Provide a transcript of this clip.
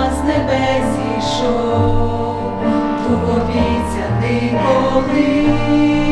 нас з небес зійшов, дух обіцяний коли.